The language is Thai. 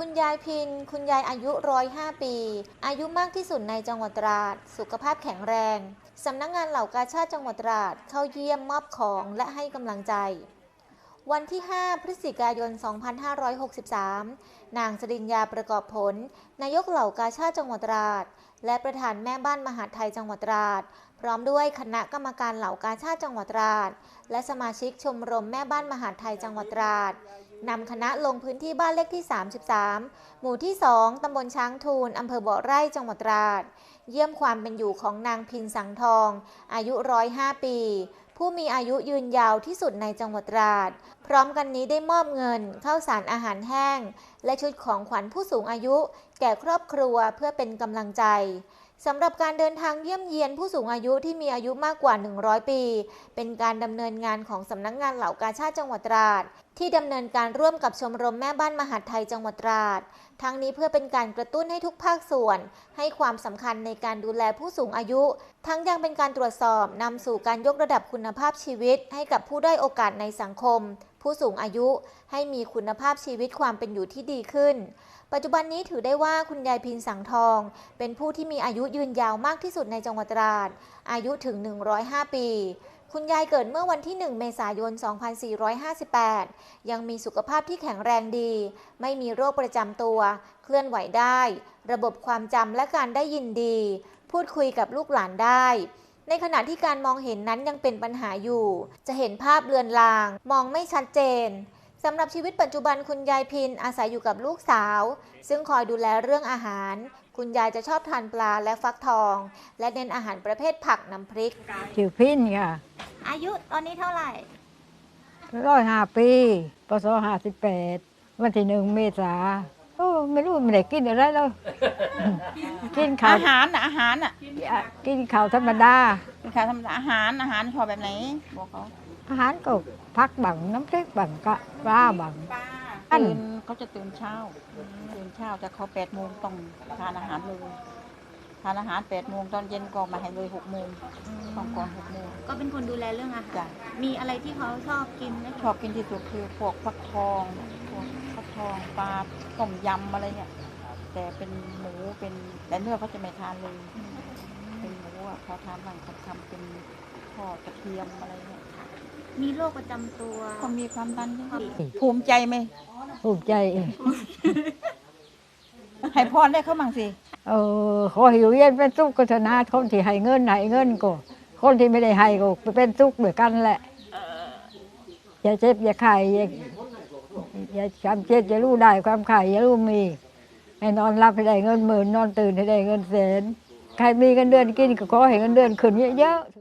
คุณยายพิน คุณยายอายุ105ปี อายุมากที่สุดในจังหวัดตราด สุขภาพแข็งแรง สำนักงงานเหล่ากาชาติจังหวัดตราดเข้าเยี่ยมมอบของและให้กำลังใจ วันที่ 5 พฤศจิกายน 2563 นางสริญญาประกอบผล นายกเหล่ากาชาติจังหวัดตราด และประธานแม่บ้านมหาดไทยจังหวัดตราด พร้อมด้วยคณะกรรมการเหล่ากาชาติจังหวัดตราด และสมาชิกชมรมแม่บ้านมหาดไทยจังหวัดตราด นำคณะลงพื้นที่บ้านเลขที่ 33 หมู่ที่ 2 ตำบลช้างทูล อำเภอบ่อไร่ จังหวัดตราด เยี่ยมความเป็นอยู่ของนางพินสังทอง อายุ 105 ปี ผู้มีอายุยืนยาวที่สุดในจังหวัดตราด พร้อมกันนี้ได้มอบเงิน ข้าวสารอาหารแห้ง และชุดของขวัญผู้สูงอายุ แก่ครอบครัวเพื่อเป็นกำลังใจ สำหรับการเดินทางเยี่ยมเยียนผู้สูงอายุที่มีอายุมากกว่า 100 ปี เป็นการดำเนินงานของสำนักงงานเหล่ากาชาติจังหวัดตราด ที่ดำเนินการร่วมกับชมรมแม่บ้านมหาดไทยจังหวัดตราด ทั้งนี้เพื่อเป็นการกระตุ้นให้ทุกภาคส่วน ให้ความสำคัญในการดูแลผู้สูงอายุ ทั้งยังเป็นการตรวจสอบนำสู่การยกระดับคุณภาพชีวิต ให้กับผู้ได้อยโอกาสในสังคม ผู้สูงอายุให้มีคุณภาพชีวิตความเป็นอยู่ที่ดีขึ้น ปัจจุบันนี้ถือได้ว่าคุณยายพินสังทอง เป็นผู้ที่มีอายุยืนยาวมากที่สุดในจังหวัดตราด อายุถึง 105 ปี คุณยายเกิดเมื่อวันที่ 1 เมษายน 2458 ยังมีสุขภาพที่แข็งแรงดี ไม่มีโรคประจำตัว เคลื่อนไหวได้ ระบบความจำและการได้ยินดี พูดคุยกับลูกหลานได้ ในขณะที่การมองเห็นนั้นยังเป็นปัญหาอยู่ จะเห็นภาพเลือนลาง มองไม่ชัดเจนสำหรับชีวิตปัจจุบันคุณยายพินอาศัยอยู่กับลูกสาว ซึ่งคอยดูแลเรื่องอาหาร คุณยายจะชอบทานปลาและฟักทอง และเน้นอาหารประเภทผักน้ำพริก ชื่อพินค่ะ อายุตอนนี้เท่าไหร่ ร้อยห้าปีปศห้าสิบแปดวันที่หนึ่งเมษาโอ้ไม่รู้ไม่ได้กินอะไรเลย กินข้าวอาหารน่ะอาหารน่ะ กินข้าวธรรมดา เป็นข้าวธรรมดาอาหารอาหารชอบแบบไหน บอกเขาอาหารก็พักบังน้ำพริกบังกะปลาบัง อัน ตื่นเขาจะตื่นเช้าตื่นเช้าแต่เขาแปดโมงต้องทานอาหารเลยทานอาหารแปดโมงตอนเย็นก็มาให้เลยหกโมงต้องก่อนหกโมงก็เป็นคนดูแลเรื่องอาหาจ้ะรมีอะไรที่เขาชอบกินไหมชอบกินที่สุดคือพวกฟักทองพวกฟักทองปลาต้มยำอะไรเนี่ยแต่เป็นหมูเป็นแต่เนื้อเขาจะไม่ทานเลย เป็นหมูอะเขาทานบ้างเขาทำเป็นทอดกระเทียมอะไรเนี่ยมีโรคประจำตัวก็มีความดันใช่ไหมภูมิใจไหมภูมิใจ ให้พรได้เขามั่งสิ เออขอหิวเย็นเป็นสุขก็ชนะคนที่ให้เงินให้เงินก็ คนที่ไม่ได้ให้ก็เป็นสุขด้วยกันแหละอย่าเจ็บอย่าไข้อย่าอย่าความเจ็บอย่ารู้ได้ความไข้อย่ารู้มีให้นอนรับให้ได้เงินหมื่นนอนตื่นให้ได้เงินแสน ใครมีเงินเดือนกินก็ขอให้เงินเดือนขึ้นเยอะๆ